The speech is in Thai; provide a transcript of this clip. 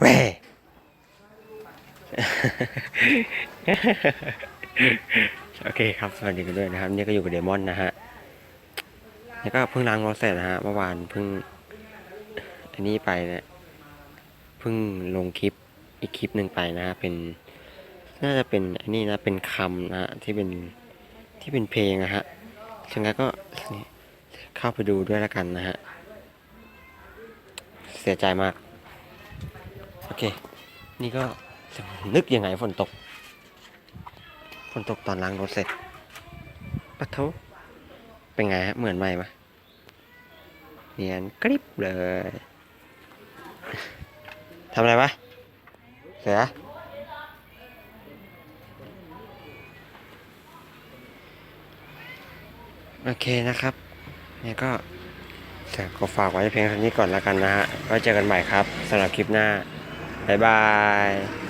แหวโอเคครับสวัสดีกันด้วยนะครับ นี่ก็อยู่กับเดมอนนะฮะนี่ก็เพิ่งล้างรถเสร็จนะฮะเมื่อวานเพิ่ง อันนี้ไปนะเพิ่งลงคลิปอีกคลิปหนึ่งไปนะฮะเป็นน่าจะเป็นอันนี้นะเป็นคำนะฮะที่เป็นที่เป็นเพลงนะฮะฉะนั้นก็เข้าไปดูด้วยแล้วกันนะฮะเสียใจมาก เค นี่ก็นึกยังไงฝนตก ฝนตกตอนล้างรถเสร็จปะทุเป็นไงฮะ เหมือนใหม่ไหมเนียนกริบเลยทำอะไรวะเสือโอเคนะครับเนี่ยก็ขอฝากไว้เพียงเท่านี้ก่อนแล้วกันนะฮะไว้เจอกันใหม่ครับสำหรับคลิปหน้า บ๊ายบาย